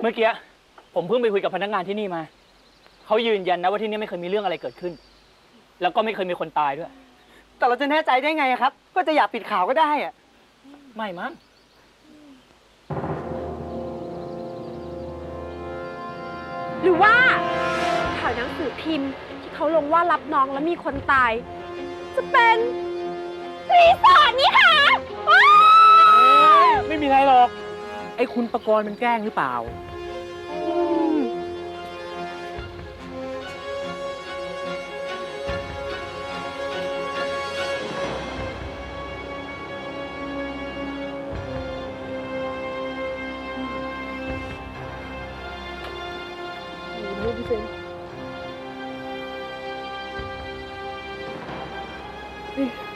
เมื่อกี้ผมเพิ่งไปคุยกับพนักงานที่นี่มา เขายืนยันนะว่าที่นี่ไม่เคยมีเรื่องอะไรเกิดขึ้น แล้วก็ไม่เคยมีคนตายด้วย แต่เราจะแน่ใจได้ไงอะครับ ก็จะอยากปิดข่าวก็ได้อะไม่มั้ง หรือว่าข่าวหนังสือพิมพ์ที่เขาลงว่ารับน้องแล้วมีคนตาย จะเป็นรีสอร์ทนี่ค่ะว้าวไม่มีอะไรหรอก ไอ้คุณประกรณ์มันแกล้งหรือเปล่า 嗯。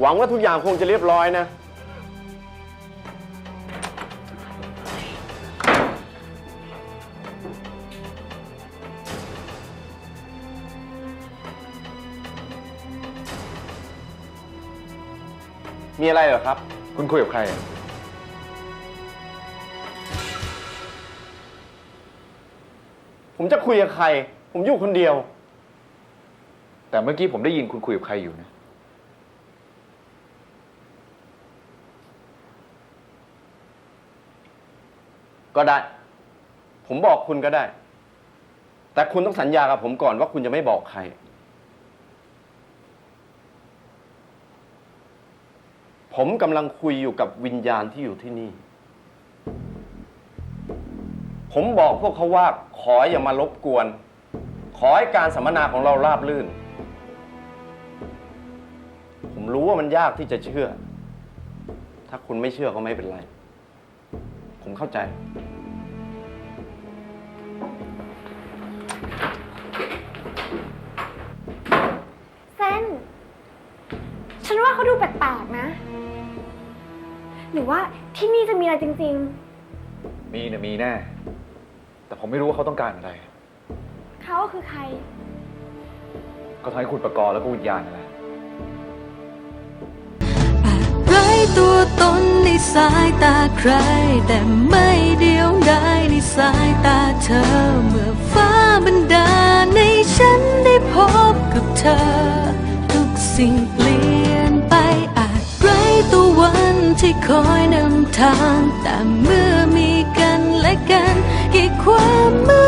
หวังว่าทุกอย่างคงจะเรียบร้อยนะ มีอะไรเหรอครับ คุณคุยกับใครอะผมจะคุยกับใคร ผมอยู่คนเดียว แต่เมื่อกี้ผมได้ยินคุณคุยกับใครอยู่นะ ก็ได้ ผมบอกคุณก็ได้ แต่คุณต้องสัญญากับผมก่อนว่าคุณจะไม่บอกใคร ผมกำลังคุยอยู่กับวิญญาณที่อยู่ที่นี่ ผมบอกพวกเขาว่าขออย่ามารบกวน ขอให้การสัมมนาของเราราบรื่น ผมรู้ว่ามันยากที่จะเชื่อ ถ้าคุณไม่เชื่อก็ไม่เป็นไร ผมเข้าใจ ว่าเขาดูแปลกๆนะ หรือว่าที่นี่จะมีอะไรจริง มีนะมีแน่ แต่ผมไม่รู้ว่าเขาต้องการอะไร ๆ เขาก็คือใคร ก็ทั้งคุณประกรณ์แล้วก็วิญญาณนั่นแหละ ไร้ตัวตนในสายตาใคร แต่ไม่เดียวดายในสายตาเธอ เมื่อฟ้าบันด คอยนำทางแต่เมื่อมีกันและกันกี่ความมืด